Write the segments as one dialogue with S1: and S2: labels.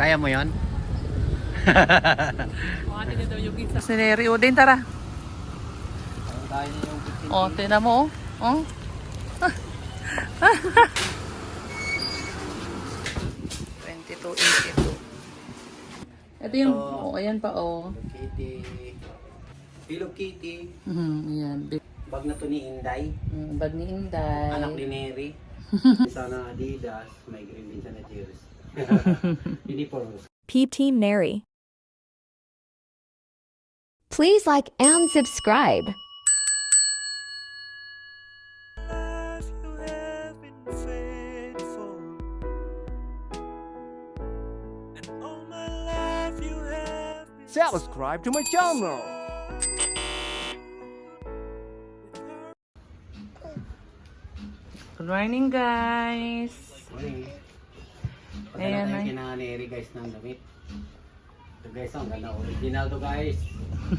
S1: Kaya mo yon?
S2: Buhatin na daw yung isa. Sineri, o din tara.
S1: Kaya niya yung 15
S2: O, tina mo, o. Oh. Twenty-two, eighty-two. Ito yung,
S1: Ito.
S2: oh, ayan pa, oh.
S1: Hello Kitty. Hello Kitty.
S2: Mhm, ayan.
S1: Bag na to ni Inday.
S2: mm, bag ni Inday.
S1: Anak ni Neri. Isa na Adidas. May green din siya na jersey.
S3: P Team Neri. Please like and subscribe.
S4: Subscribe to my channel.
S2: Good morning, guys.
S1: Good morning.
S2: Ayan,
S1: Ayan tayo
S2: ay.
S1: kina Neri guys ng damit. Ito guys, ang ganda. Original to guys.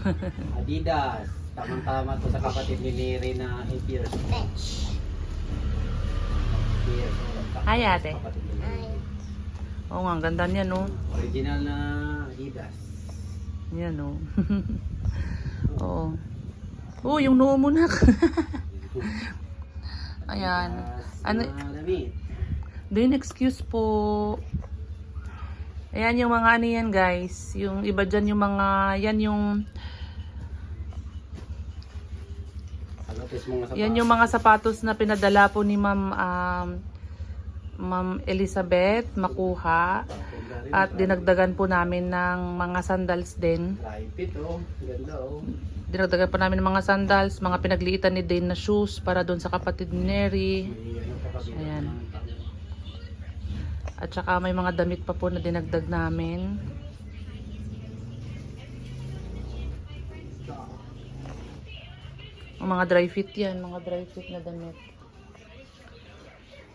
S1: Adidas. Tamang-tama to sa kapatid ni Neri na 8 years old. 8 years old.
S2: Hi, ate.
S1: Ni.
S2: Oo nga, ang ganda niya, no?
S1: Original na Adidas.
S2: Yan, no? Oo. Oh, yung noo mo na. Ayan. Ano,
S1: na.
S2: Din excuse po. Ayan yung mga ano yan guys. Yung iba dyan yung mga, yan yung,
S1: Salutis mga
S2: yan yung mga sapatos na pinadala po ni Ma'am, um, Ma'am Elizabeth Makuha. At dinagdagan po namin ng mga sandals din.
S1: Oh. Oh.
S2: Dinagdagan po namin ng mga sandals, mga pinagliitan ni Dane na shoes para doon sa kapatid ni Neri.
S1: Ano
S2: Ayan. At saka may mga damit pa po na dinagdag namin. Ang mga dry fit yan, mga dry fit na damit.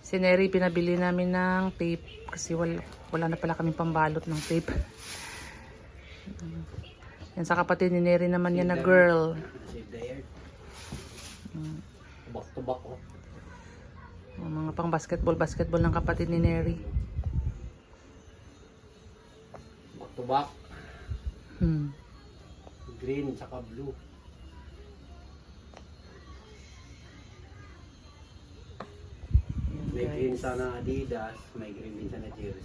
S2: Si Neri, pinabili namin ng tape kasi wala, wala na pala kaming pambalot ng tape. Yan sa kapatid ni Neri naman yan na girl.
S1: Earth. Tubak tubak oh.
S2: Mga pang basketball, basketball ng kapatid ni Neri.
S1: Tubak.
S2: Hmm.
S1: Green saka blue. May green sana Adidas, may green din sana jersey.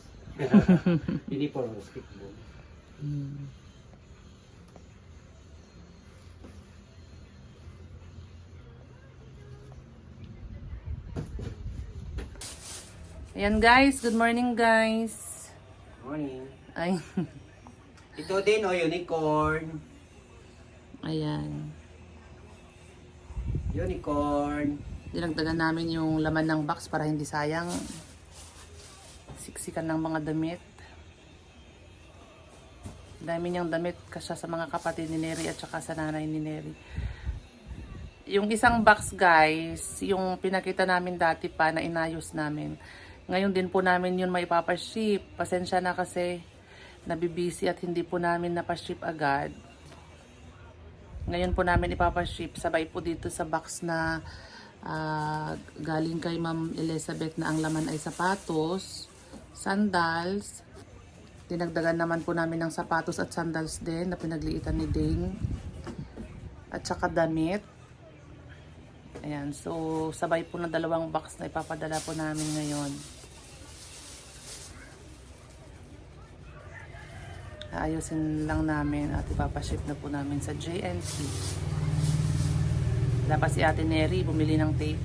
S1: Uniform basketball.
S2: Hmm. Ayan guys, good morning guys.
S1: Morning.
S2: Ay,
S1: Ito din oh, unicorn.
S2: ayan.
S1: Unicorn.
S2: Dinagdagan namin yung laman ng box para hindi sayang. Siksikan ng mga damit. Dami niyang damit kasya sa mga kapatid ni Neri at saka sa nanay ni Neri. Yung isang box guys, yung pinakita namin dati pa na inayos namin. Ngayon din po namin yun may papaship. Pasensya na kasi nabibisi at hindi po namin napaship agad. Ngayon po namin ipapaship sabay po dito sa box na ah, galing kay Ma'am Elizabeth na ang laman ay sapatos, sandals, dinagdagan naman po namin ng sapatos at sandals din na pinagliitan ni Dane at saka damit. Ayan, so sabay po na dalawang box na ipapadala po namin ngayon. Ayusin lang namin at ipapaship na po namin sa JNC. Dapat si Ate Neri bumili ng tape.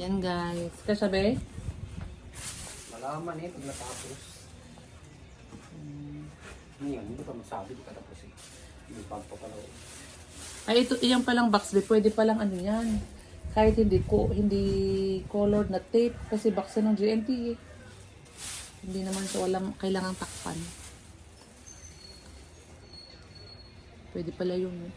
S2: Yan guys. Kasabi?
S1: Malaman eh, pag natapos. Ngayon, hindi pa masabi, di ka tapos eh. Hindi pa pa pala.
S2: Ay, ito, iyan palang box. Pwede palang ano yan. Kahit hindi ko hindi colored na tape kasi yan ng GNT eh. Hindi naman siya walang kailangang takpan. Pwede pala yun eh.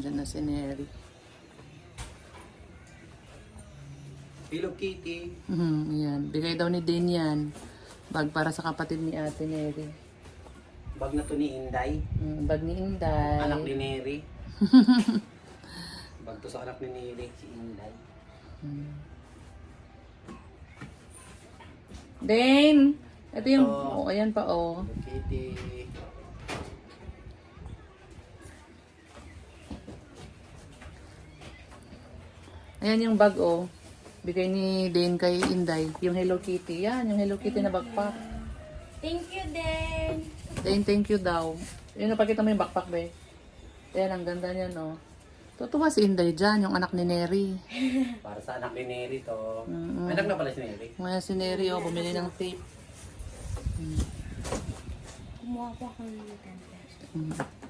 S2: Si Neri.
S1: Hello Kitty.
S2: Mhm, yan. Bigay daw ni Dane yan. Bag para sa kapatid ni ate Neri.
S1: Bag na to ni Inday.
S2: Mm, bag ni Inday.
S1: Anak ni Neri. Bag to sa anak ni Neri, si Inday.
S2: Dane! Ito yung,
S1: Ito.
S2: oh, ayan pa oh.
S1: Hello Kitty.
S2: Ayan yung bag oh. Bigay ni Dane kay Inday. Yung Hello Kitty. Yan, yung Hello Kitty na backpack.
S4: Thank you, Dan.
S2: Dane, thank you daw. Yun, napakita mo yung backpack, be. Ayan, ang ganda niya, no. Tutuwa si Inday dyan, yung anak ni Neri.
S1: Para sa anak ni Neri to.
S2: Mm-mm.
S1: Anak na pala si Neri.
S2: Ngayon si Neri, oh, bumili ng tape.
S4: Kumuha po ako ng 10 pesos.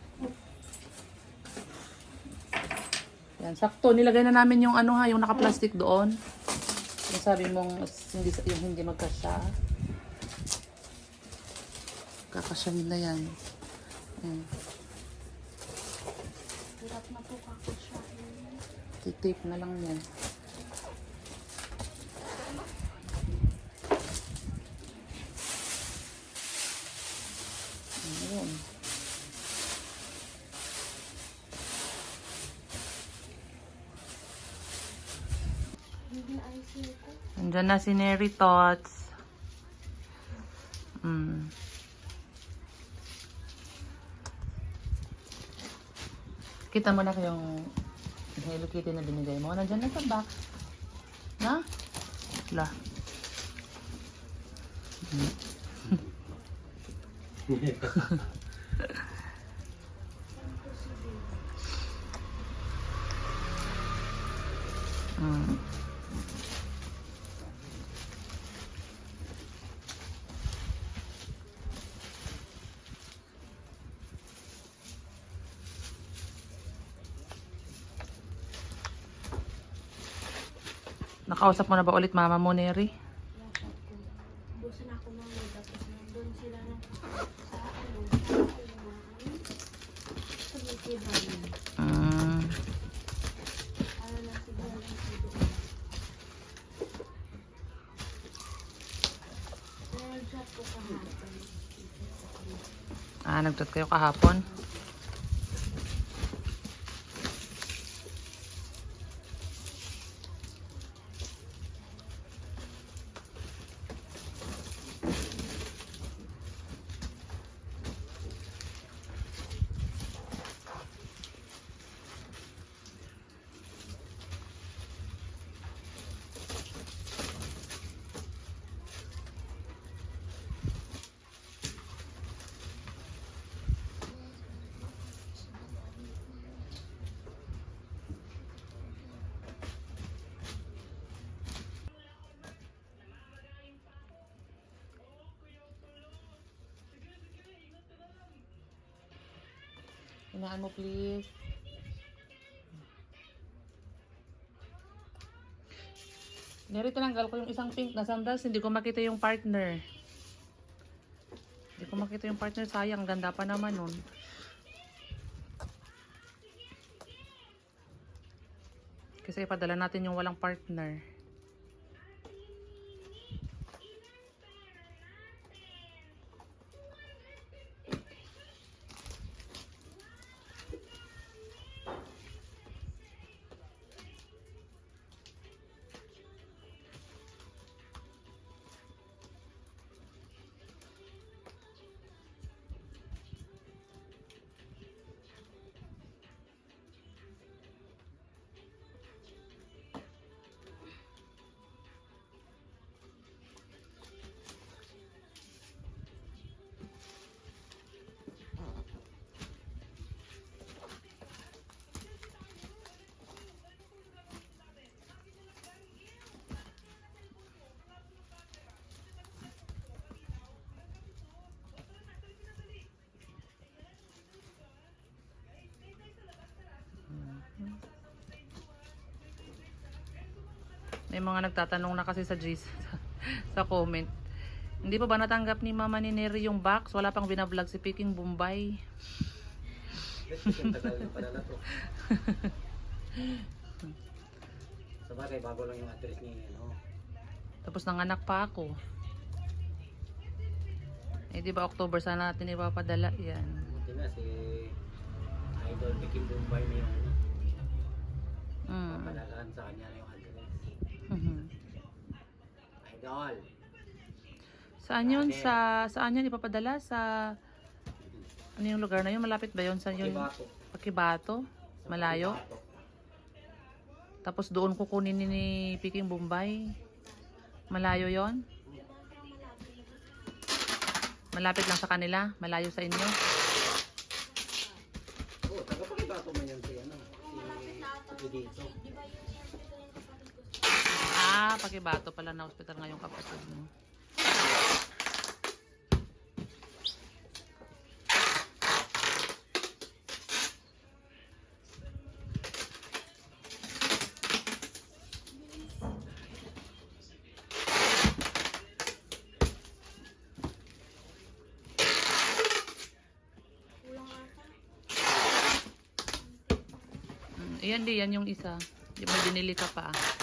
S2: Yan, sakto. Nilagay na namin yung ano ha, yung naka-plastic doon. Yung sabi mong hindi, yung hindi magkasya. Kakasyahin na yan. Yan.
S4: Hirap na po kakasyahin.
S2: Tape na lang yan. Ayun.
S4: Hindi na ayos nito.
S2: Nandyan na si Neri Tots. Mm. Kita mo na yung Hello Kitty na binigay mo. Nandyan na sa box. Na? La. Mm. Nakausap mo na ba ulit mama mo, Neri?
S4: Busan ako mga tapos nandun sila na sa ano, sa.
S2: Mm.
S4: Ano na siguro doon. Nag-chat ko kahapon.
S2: Ah, nagchat kayo kahapon? Hinaan mo, please. Neri, tinanggal ko yung isang pink na sandals. Hindi ko makita yung partner. Hindi ko makita yung partner. Sayang, ganda pa naman nun. Kasi ipadala natin yung walang partner. May mga nagtatanong na kasi sa G's sa comment. Hindi pa ba natanggap ni Mama ni Neri yung box? Wala pang binablog si Peking Bombay.
S1: Sa bagay, bago lang yung address ni ano.
S2: Tapos nanganak pa ako. Eh, di ba October sana natin ipapadala yan.
S1: Buti na si Idol Pikin Bombay na yung ano.
S2: Mm.
S1: Papadalaan sa kanya na yung
S2: Mhm.
S1: Idol!
S2: Saan yun? Sa, saan yun ipapadala? Sa, ano yung lugar na yun? Malapit ba yun? Saan yun?
S1: Kibato.
S2: Pakibato?
S1: Sa
S2: Malayo?
S1: Kibato.
S2: Tapos doon kukunin ni, ni Piking Bombay. Malayo yon? Malapit lang sa kanila? Malayo sa inyo?
S1: Oo, oh, taga Pakibato man yan si ano.
S4: Ata.
S1: Si dito.
S4: Di ba yung hospital yung kapatid ko?
S2: Ah, Pakibato pala na hospital ngayong kapatid mo.
S4: Kulang ata.
S2: Mm, ayan di, yan yung isa. Di may binili ka pa. ah.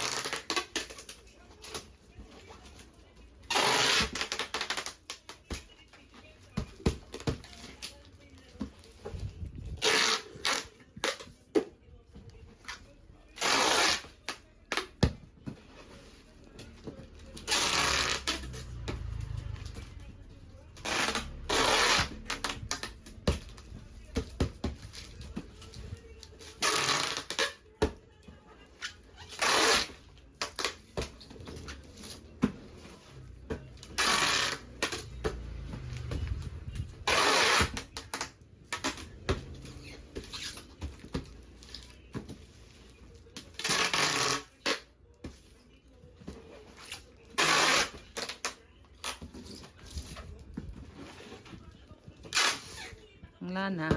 S2: Na.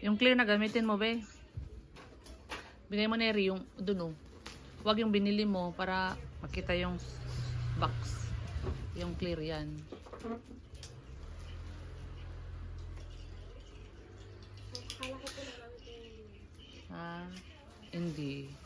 S2: Yung clear na gamitin mo, be. Bigay mo na yung dun, oh. Huwag yung binili mo para makita yung box. Yung clear yan. Ah, hindi.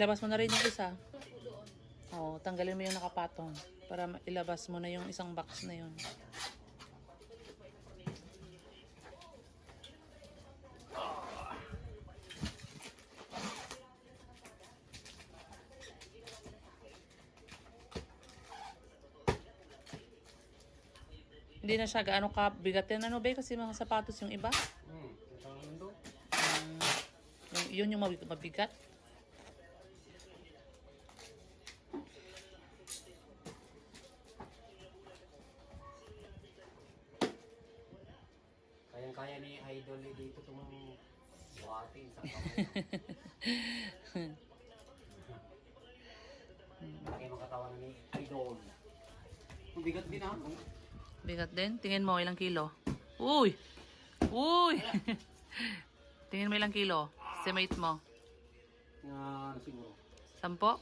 S2: Ilabas mo na rin yung isa. Oo, tanggalin mo yung nakapatong para ilabas mo na yung isang box na yun. Hindi na siya gaano ka bigatin ano ba kasi mga sapatos yung iba.
S1: Hmm, mundo.
S2: Yung, yun yung mabig- mabigat.
S1: Kayang-kaya ni Idol ni dito itong buhatin sa kamay. Laki mga katawan ni Idol. Ang bigat din ha. no?
S2: Bigat din. Tingin mo ilang kilo. Uy! Uy! Tingin mo ilang kilo. Estimate mo.
S1: Nga ano siguro.
S2: Sampo?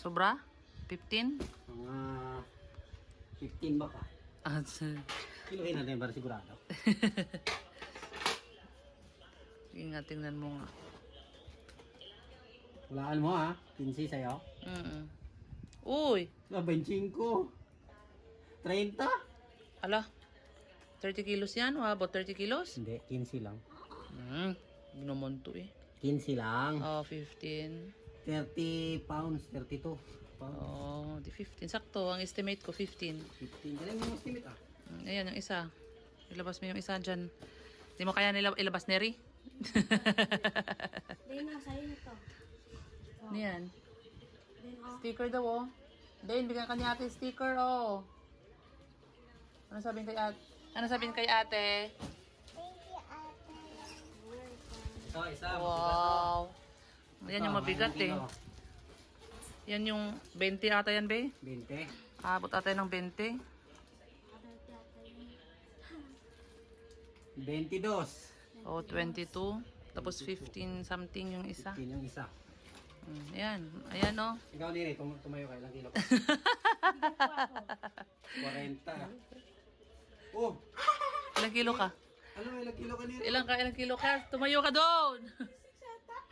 S2: Sobra? 15?
S1: Mga 15 ba ka?
S2: Ah,
S1: Kilohin natin para sigurado.
S2: Sige nga, tingnan mo nga.
S1: Walaan mo ha. 15 sa'yo.
S2: Mm Uy!
S1: Ah, 25. 30?
S2: Ala, 30 kilos yan? O about 30 kilos?
S1: Hindi, 15 lang.
S2: Hmm, ginaman to eh.
S1: 15 lang.
S2: Oh, 15.
S1: 30 pounds, 32 pounds.
S2: Oh, di 15. Sakto, ang estimate ko 15.
S1: 15. Galing mo estimate ah.
S2: Mm, Ayan, yung isa. Ilabas mo yung isa dyan. Hindi mo kaya nila ilabas, Neri?
S4: Then, nasa inyo to.
S2: Ano yan? Sticker daw, oh. Dane, bigyan ka ni ate sticker, oh. Ano sabihin kay ate? Ano sabihin kay ate?
S1: Ito, isa.
S2: Wow. Yan yung mabigat, eh. Yan yung 20 ata yan, be.
S1: 20.
S2: Abot ata ng 20.
S1: 22.
S2: O, 22. Tapos 15 something yung isa.
S1: 15 yung isa.
S2: Mm, ayan. Ayan, oh.
S1: Ikaw nire, tum tumayo ka. Ilang kilo ka? 40. Oh,
S2: Ilang kilo ka?
S1: ano ilang kilo ka nire?
S2: Ilang ka, ilang kilo ka? Tumayo ka doon!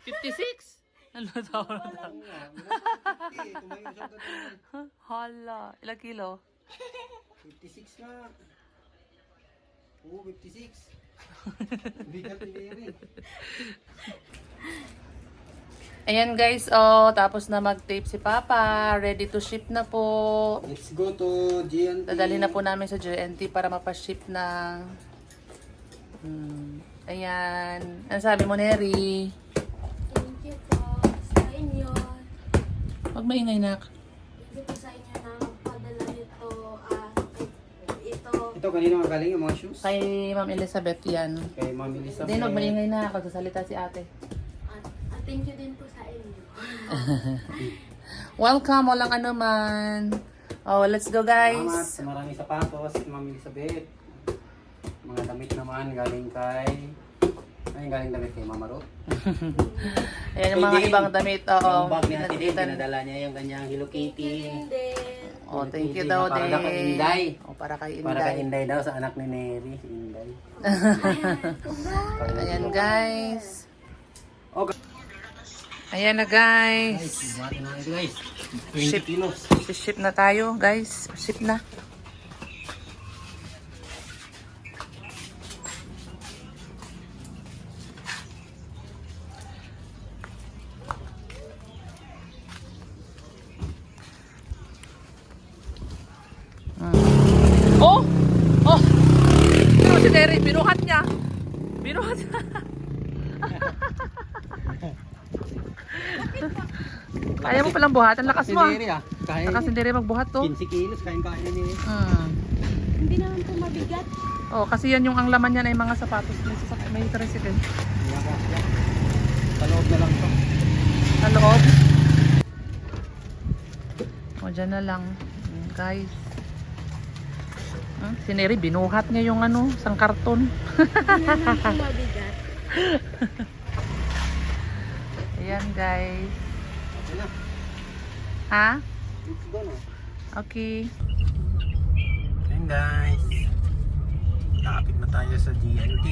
S2: 56? Ano daw?
S1: Oo nga, tumayo siya ka
S2: Hala, ilang kilo?
S1: 56 nga. Oo, 56. Bigat ni Nere.
S2: Ayan guys, oh, tapos na mag-tape si Papa. Ready to ship na po.
S1: Let's go to GNT.
S2: Dadali na po namin sa JNT para mapaship na. Hmm. Ayan. Ano sabi mo, Neri?
S4: thank you po sa inyo.
S2: Huwag maingay, nak.
S4: Thank you po sa inyo ito.
S1: Kanina mga galing yung mga shoes.
S2: Kay Ma'am Elizabeth yan.
S1: Kay Ma'am Elizabeth.
S2: Hindi, huwag maingay na. Pagsasalita si ate.
S4: At, at thank you din po sa inyo.
S2: Welcome, walang ano man. Oh, let's go
S1: Salamat
S2: guys.
S1: sa maraming sapatos, Ma'am Elizabeth. Mga damit naman galing kay... Ay, galing damit kay Mama Ruth.
S2: Ayan yung mga ibang damit. Oo.
S1: yung bag ni Ate Din, pinadala niya yung kanyang Hello Kitty.
S4: Then,
S2: Oh, thank you daw
S1: para
S2: din.
S1: daw kay Inday.
S2: Oh, para kay Inday.
S1: Para kay Inday daw sa anak ni Neri, si Inday.
S2: Ayan guys.
S1: Okay.
S2: Ayan na guys.
S1: Guys, guys. 20
S2: Ship.
S1: kilos.
S2: Ship na tayo guys. Ship na. Mm. Oh! Oh! Pero si Derry, binuhat niya. Binuhat niya. Mo palang buhatan. Lakas mo. ah.
S1: Neri ah. Kaya
S2: Lakas
S1: niya.
S2: Derry magbuhat to.
S1: 15 kilos, kayang kaya ni Neri.
S2: Hmm.
S4: hindi naman po mabigat.
S2: Oh, kasi yan yung ang laman niyan ay mga sapatos. May, sasak- may tricycle.
S1: Kaya ka. Sa loob na lang to.
S2: Sa loob. O, dyan na lang. Hmm, guys. Hmm, si Neri, binuhat niya yung ano, sang karton.
S4: Hindi naman po mabigat.
S2: Ayan, guys.
S1: Na.
S2: Ha? Okay.
S1: Ayun guys. Nakapit na tayo sa GNT.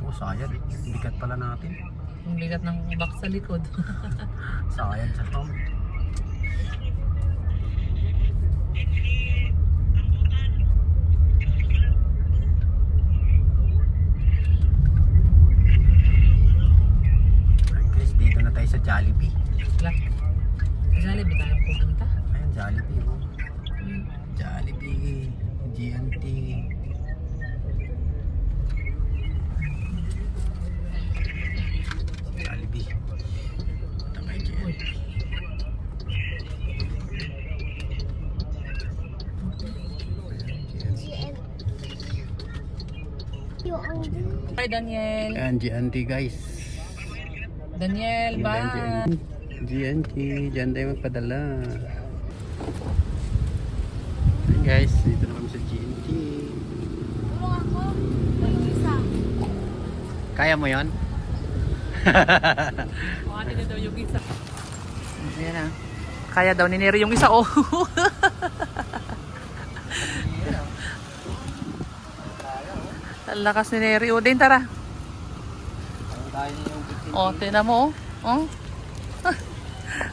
S1: Oh, sayad. Bigat pala natin.
S2: Ang bigat ng back sa likod.
S1: sayad sa home. Jollibee.
S2: Wala. Jollibee tayo pupunta.
S1: Ayan, Jollibee. Oh.
S2: Hmm.
S1: Jollibee, GNT. Jollibee. Punta kay. GNT.
S2: Hi Daniel.
S1: Ayan, GNT guys.
S2: Daniel, bye.
S1: GNT. Diyan tayo magpadala. Ayan guys, dito na kami sa GNT. Kaya mo yon?
S2: Buhatin na daw yung isa. Ayan na. Kaya daw ni Neri yung isa, oh. Ang lakas ni Neri. O, din tara.
S1: Tayo na yung 15
S2: O, tina mo, oh. oh.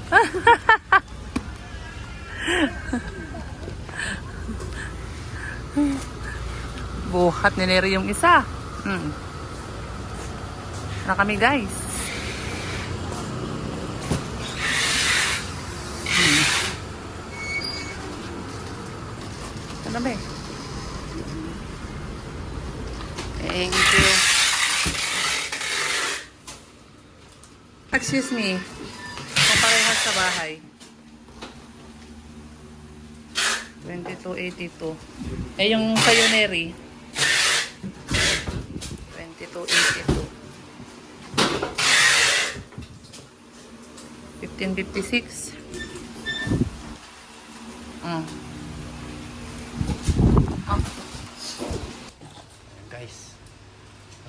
S2: Buhat ni Neri yung isa. Hmm. Na kami guys. Hmm. Ano ba eh? Thank you. Excuse me. Paparehas sa bahay. 2282. Eh, yung sa'yo, Neri. 2282. 1556. Mm. Ah,
S1: guys.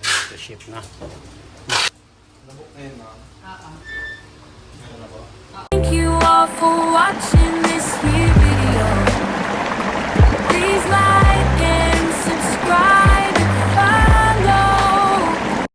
S1: Ito ship na.
S5: Ayun na.